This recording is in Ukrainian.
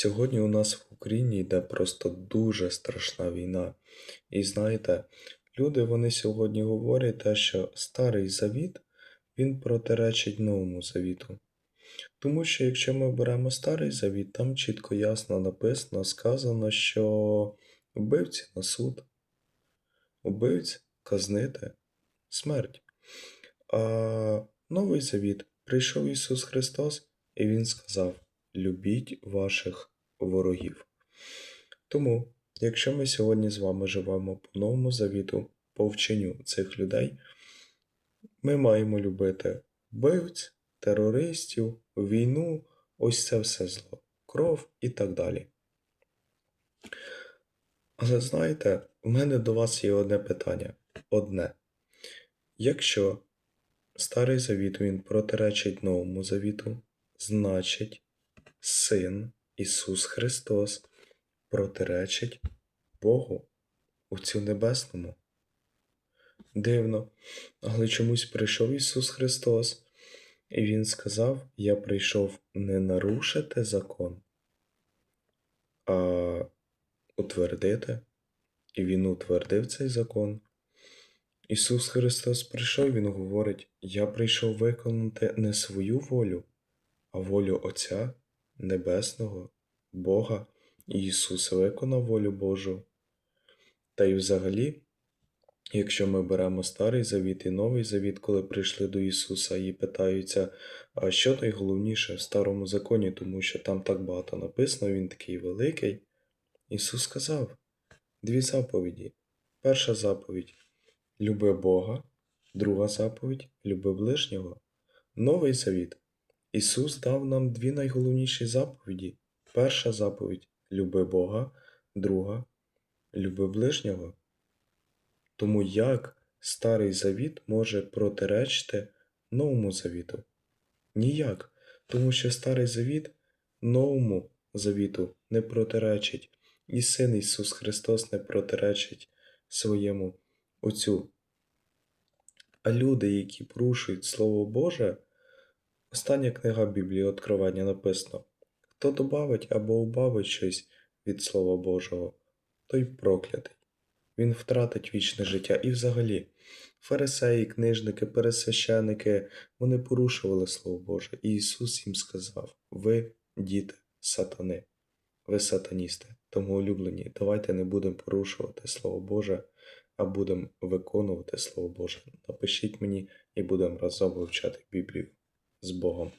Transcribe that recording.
Сьогодні у нас в Україні йде просто дуже страшна війна. І знаєте, люди вони сьогодні говорять те, що Старий Завіт, він протиречить Новому Завіту. Тому що якщо ми беремо Старий Завіт, там чітко ясно написано, сказано, що вбивці на суд, убивць казнити смерть. А Новий Завіт прийшов Ісус Христос, і Він сказав: Любіть ваших ворогів. Тому, якщо ми сьогодні з вами живемо по новому завіту, по вченню цих людей, ми маємо любити вбивць, терористів, війну, ось це все зло, кров і так далі. Але знаєте, в мене до вас є одне питання. Одне. Якщо Старий Завіт він протиречить Новому Завіту, значить, Син Ісус Христос протиречить Богу Отцю Небесному. Дивно, але чомусь прийшов Ісус Христос, і Він сказав: Я прийшов не нарушити закон, а утвердити. І Він утвердив цей закон. Ісус Христос прийшов, Він говорить: Я прийшов виконати не свою волю, а волю Отця Небесного, Бога, Ісус виконав волю Божу. Та й взагалі, якщо ми беремо Старий Завіт і Новий Завіт, коли прийшли до Ісуса і питаються, а що найголовніше в Старому законі, тому що там так багато написано, Він такий великий. Ісус сказав дві заповіді. Перша заповідь люби Бога, друга заповідь люби ближнього. Новий Завіт. Ісус дав нам дві найголовніші заповіді. Перша заповідь люби Бога, друга люби ближнього. Тому як Старий Завіт може протиречити Новому Завіту? Ніяк. Тому що Старий Завіт Новому Завіту не протиречить, і Син Ісус Христос не протиречить своєму Отцю. А люди, які порушують Слово Боже, остання книга Біблії Откровення написано: хто добавить або убавить щось від Слова Божого, той проклятий. Він втратить вічне життя. І взагалі, фарисеї, книжники, пересвященики, вони порушували Слово Боже. І Ісус їм сказав: Ви, діти, сатани, ви сатаністи. Тому улюблені, давайте не будемо порушувати Слово Боже, а будемо виконувати Слово Боже. Напишіть мені і будемо разом вивчати Біблію з Богом.